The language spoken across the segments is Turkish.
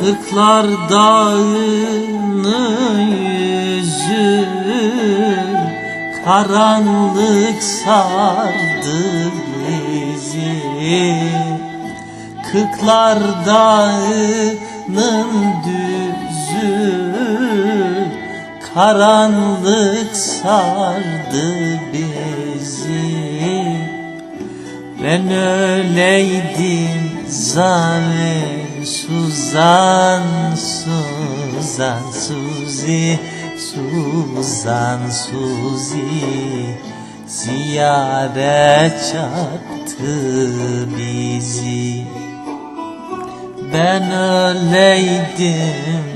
Kırklar dağının yüzü Karanlık sardı bizi. Kırklar dağının düzü Karanlık sardı bizi Ben öyleydim zalim Suzan, Suzan, Suzi Suzan, Suzi. Ziyaret çaktı bizi. Ben öyleydim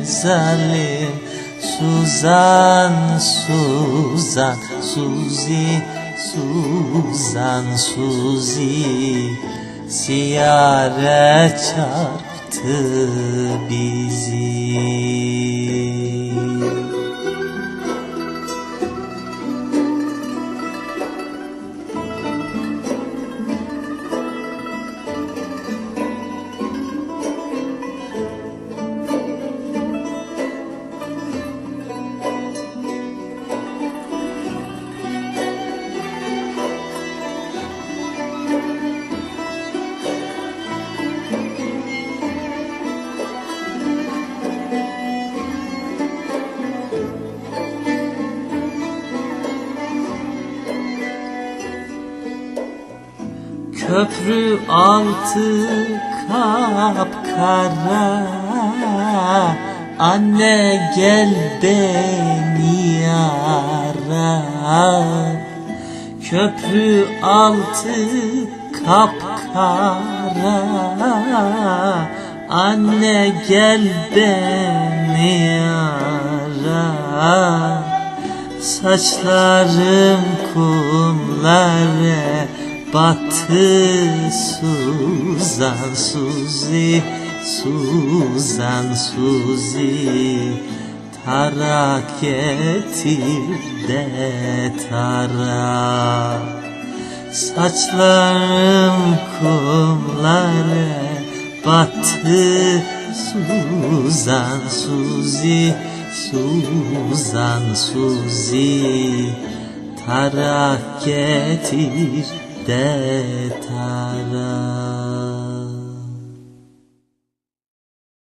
zalim Suzan, Suzan, Suzi Suzan, Suzi Ziyaret çarptı bizi Köprü altı kapkara. Anne gel beni ara Köprü altı kapkara. Anne gel beni ara Saçlarım kumlara battı Suzan Suzi Suzan Suzi. Tarak getir de tara Saçlarım kumlara battı Suzan Suzi Suzan Suzi. Tarak getir de tara